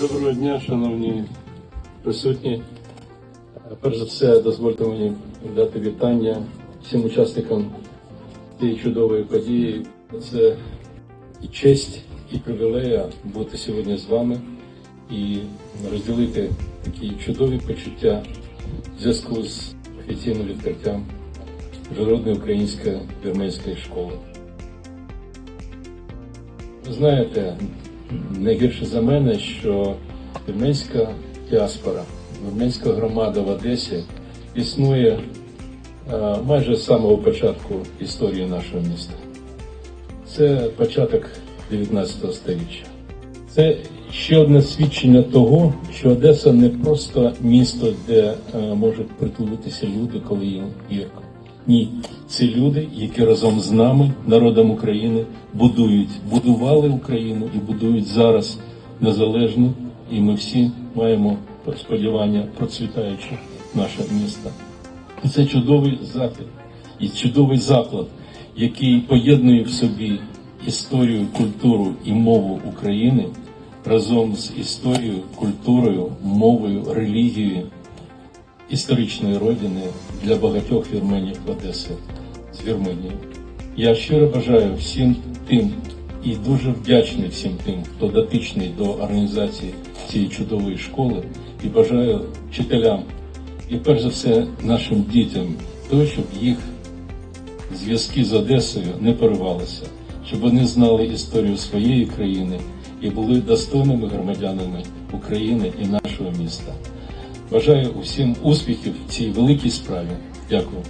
Доброго дня, шановні присутні. Перш за все, дозвольте мені дати вітання всім учасникам цієї чудової події. Це і честь, і привілея бути сьогодні з вами і розділити такі чудові почуття в зв'язку з офіційним відкриттям Міжнародної української вірменської школи. Ви знаєте, найгірше за мене, що вірменська діаспора, вірменська громада в Одесі існує е, майже з самого початку історії нашого міста. Це початок 19 століття. Це ще одне свідчення того, що Одеса не просто місто, де е, можуть притулитися люди, коли їм гірко. Ні, це люди, які разом з нами, народом України, будують, будували Україну і будують зараз незалежну, і ми всі маємо сподівання процвітаюче наше місто. І це чудовий захід і чудовий заклад, який поєднує в собі історію, культуру і мову України разом з історією, культурою, мовою, релігією історичної родини для багатьох вірменів Одеси Вірменії. Я щиро бажаю всім тим і дуже вдячний всім тим, хто дотичний до організації цієї чудової школи, і бажаю вчителям і перш за все нашим дітям того, щоб їх зв'язки з Одесою не поривалися, щоб вони знали історію своєї країни і були достойними громадянами України і нашого міста. Бажаю усім успіхів в цій великій справі. Дякую.